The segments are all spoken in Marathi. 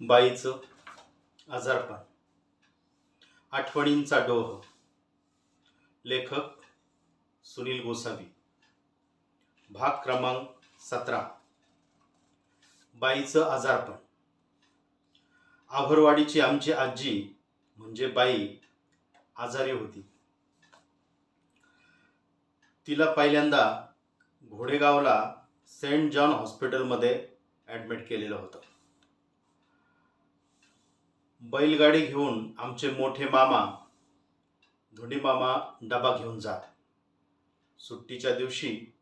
बाईचं आजारपण. आठवणींचा डोह. लेखक सुनील गोसावी. भाग क्रमांक सतरा. बाईचं आजारपण. आभरवाडीची आमची आजी म्हणजे बाई आजारी होती. तिला पहिल्यांदा घोडेगावला सेंट जॉन हॉस्पिटलमध्ये ॲडमिट केलेलं होतं. बैलगाडी घेऊन आमचे मोठे मामा धोंडी मामा डबा घेऊन जात. सुट्टीच्या दिवशी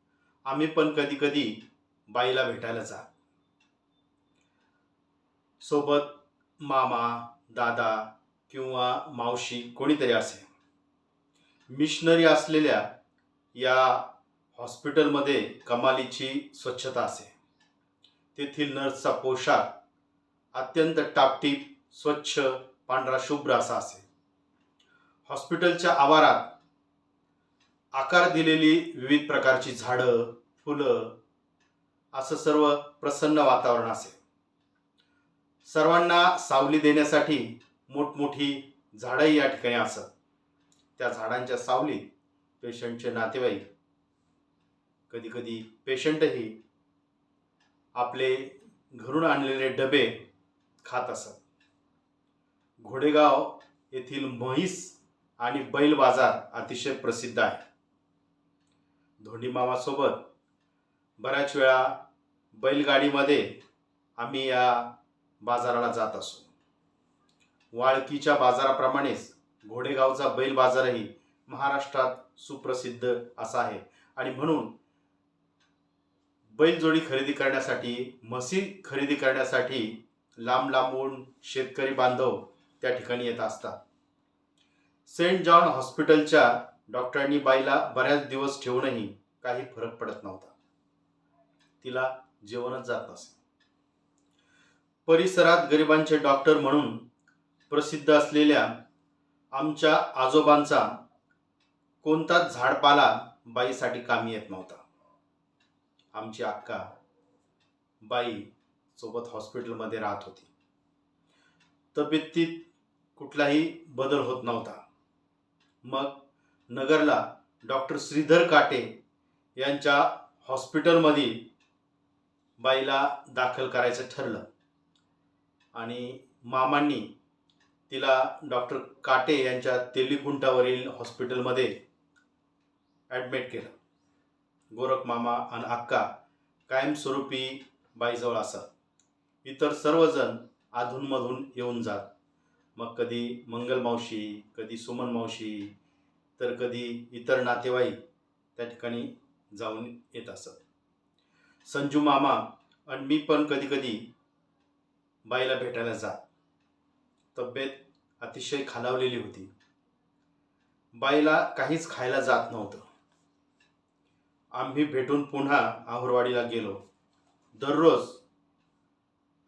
आम्ही पण कधी कधी बाईला भेटायला जात. सोबत मामा दादा किंवा मावशी कोणीतरी असे मिशनरी असलेल्या या हॉस्पिटलमध्ये कमालीची स्वच्छता असे तेथील नर्सचा पोशाख अत्यंत टापटीप स्वच्छ पांढरा शुभ्र असा असे हॉस्पिटलच्या आवारात आकार दिलेली विविध प्रकारची झाडं फुलं असं सर्व प्रसन्न वातावरण असे सर्वांना सावली देण्यासाठी मोठमोठी झाडंही या ठिकाणी असत. त्या झाडांच्या सावलीत पेशंटचे नातेवाईक कधीकधी पेशंटही आपले घरून आणलेले डबे खात असत. घोडेगाव येथील म्हैस आणि बैल बाजार अतिशय प्रसिद्ध आहे. धोंडी मामासोबत बऱ्याच वेळा बैलगाडीमध्ये आम्ही या बाजाराला जात असो. वाळकीच्या बाजाराप्रमाणेच घोडेगावचा बैल बाजारही महाराष्ट्रात सुप्रसिद्ध असा आहे. आणि म्हणून बैलजोडी खरेदी करण्यासाठी म्हशी खरेदी करण्यासाठी लांब लांबून शेतकरी बांधव त्या ठिकाणी येत असतात. सेंट जॉन हॉस्पिटलच्या डॉक्टरांनी बाईला बऱ्याच दिवस ठेवूनही काही फरक पडत नव्हता. तिला जेवणच जात नसे. परिसरात गरिबांचे डॉक्टर म्हणून प्रसिद्ध असलेल्या आमच्या आजोबांचा कोणताच झाडपाला बाईसाठी कामी येत नव्हता. आमची अक्का बाई सोबत हॉस्पिटलमध्ये राहत होती. तब्येतीत कुठलाही बदल होत नव्हता. मग नगरला डॉक्टर श्रीधर काटे यांच्या हॉस्पिटलमध्ये बाईला दाखल करायचं ठरलं. आणि मामांनी तिला डॉक्टर काटे यांच्या तेलिकुंटावरील हॉस्पिटलमध्ये ॲडमिट केलं. गोरख मामा आणि अक्का कायमस्वरूपी बाईजवळ असत. इतर सर्वजण अधूनमधून येऊन जात. मग कधी मंगल मावशी कधी सुमन मावशी तर कधी इतर नातेवाईक त्या ठिकाणी जाऊन येत असत. संजू मामा आणि मी पण कधी कधी बाईला भेटायला जात. तब्येत अतिशय खालावलेली होती. बाईला काहीच खायला जात नव्हतं. आम्ही भेटून पुन्हा आहुरवाडीला गेलो. दररोज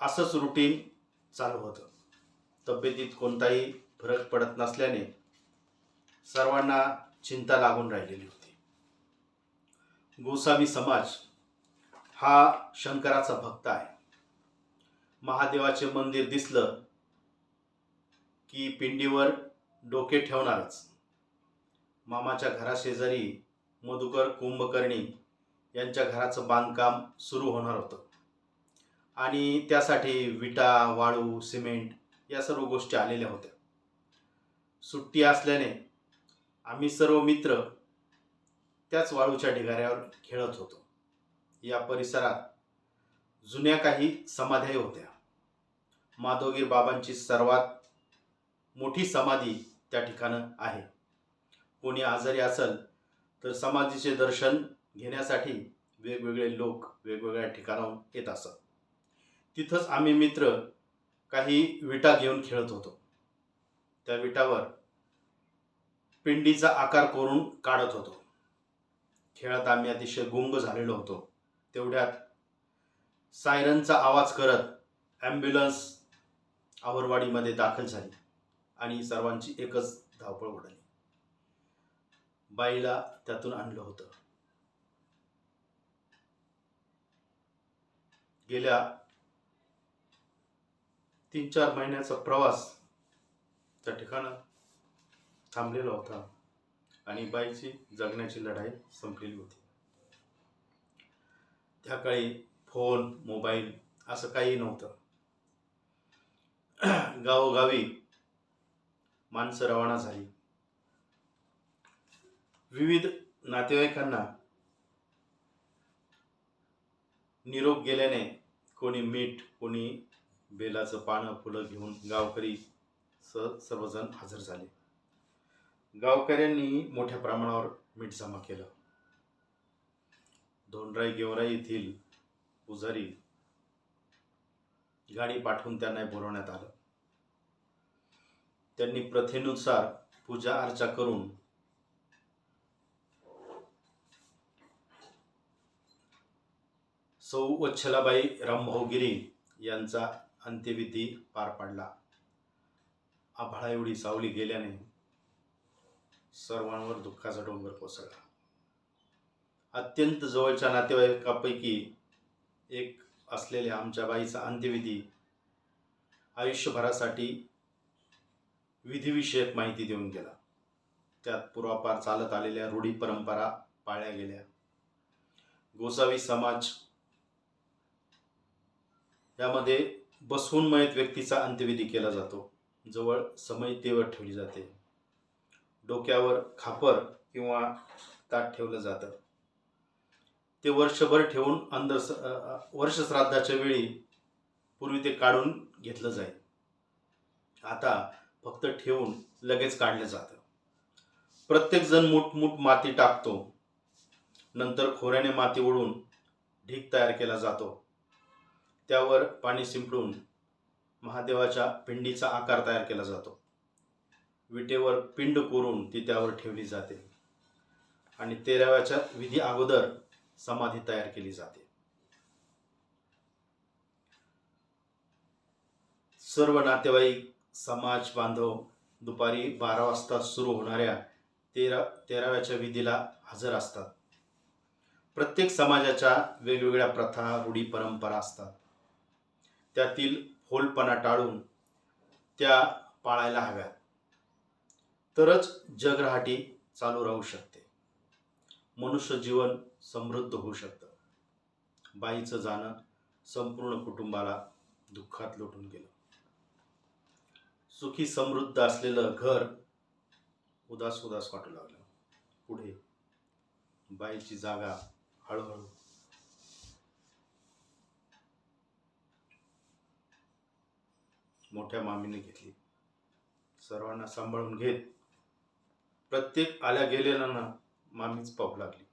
असंच रुटीन चालू होतं. तब्येतीत कोणताही फरक पडत नसल्याने सर्वांना चिंता लागून राहिलेली होती. गोसावी समाज हा शंकराचा भक्त आहे. महादेवाचे मंदिर दिसलं की पिंडीवर डोके ठेवणारच. मामाच्या घराशेजारी मधुकर कुंभकर्णी यांच्या घराचं बांधकाम सुरू होणार होतं. आणि त्यासाठी विटा वाळू सिमेंट या सर्व गोष्टी आलेल्या होत्या. सुट्टी असल्याने आम्ही सर्व मित्र त्याच वाळूच्या ढिगाऱ्यावर खेळत होतो. या परिसरात जुन्या काही समाध्याही होत्या. माधवगीर बाबांची सर्वात मोठी समाधी त्या ठिकाणं आहे. कोणी आजारी असेल तर समाधीचे दर्शन घेण्यासाठी वेगवेगळे लोक वेगवेगळ्या ठिकाणाहून येत असत. तिथंच आम्ही मित्र काही विटा घेऊन खेळत होतो. त्या विटावर पिंडीचा आकार करून काढत होतो. खेळात आम्ही अतिशय गुंग झालेलो होतो. तेवढ्यात सायरनचा आवाज करत ॲम्ब्युलन्स आवरवाडीमध्ये दाखल झाली आणि सर्वांची एकच धावपळ उडाली. बाईला त्यातून आणलं होतं. गेल्या तीन चार महिन्याचा प्रवास त्या ठिकाणं थांबलेला होता आणि बाईची जगण्याची लढाई संपलेली होती. त्या काळी फोन मोबाईल असं काही नव्हतं. गावोगावी माणसं रवाना झाली. विविध नातेवाईकांना निरोप गेल्याने कोणी मीठ कोणी बेलाचं पानं फुलं घेऊन गावकरी स सर्वजण हजर झाले. गावकऱ्यांनी मोठ्या प्रमाणावर मीठ जमा केलं. धोंडराई गेवराई येथील पुजारी गाडी पाठवून त्यांना बोलवण्यात आलं. त्यांनी प्रथेनुसार पूजा अर्चा करून सौ वच्छलाबाई रामभाऊ गिरी यांचा अंत्यविधी पार पाडला. आभाळा एवढी सावली गेल्याने सर्वांवर दुःखाचा डोंगर कोसळला. अत्यंत जवळच्या नातेवाईकापैकी एक असलेल्या आमच्या बाईचा अंत्यविधी आयुष्यभरासाठी विधिविषयक माहिती देऊन गेला. त्यात पूर्वापार चालत आलेल्या रूढी परंपरा पाळल्या गेल्या. गोसावी समाज यामध्ये बसवून मयत व्यक्तीचा अंत्यविधी केला जातो. जवळ समयतेवर ठेवली जाते. डोक्यावर खापर किंवा ताट ठेवलं जातं. ते वर्षभर ठेवून अंधस वर्ष श्राद्धाच्या वेळी पूर्वी ते काढून घेतलं जाईल. आता फक्त ठेवून लगेच काढलं जातं. प्रत्येकजण मुठमुठ माती टाकतो. नंतर खोऱ्याने माती ओढून ढीक तयार केला जातो. त्यावर पाणी शिंपडून महादेवाच्या पिंडीचा आकार तयार केला जातो. विटेवर पिंड कोरून ती त्यावर ठेवली जाते आणि तेराव्याच्या विधी अगोदर समाधी तयार केली जाते. सर्व नातेवाईक समाज बांधव दुपारी बारा वाजता सुरू होणाऱ्या तेरा तेराव्याच्या विधीला हजर असतात. प्रत्येक समाजाच्या वेगवेगळ्या प्रथा रूढी परंपरा असतात. त्यातील होलपणा टाळून त्या पाळायला हव्यात. तरच जगराहाटी चालू राहू शकते. मनुष्य जीवन समृद्ध होऊ शकतं. बाईचं जाणं संपूर्ण कुटुंबाला दुःखात लोटून गेलं. सुखी समृद्ध असलेलं घर उदास उदास वाटू लागलं. पुढे बाईची जागा हळूहळू मोठ्या मामीने घेतली. सर्वांना सांभाळून घेत. प्रत्येक आल्या गेलेल्यांना मामीच पाहू लागली.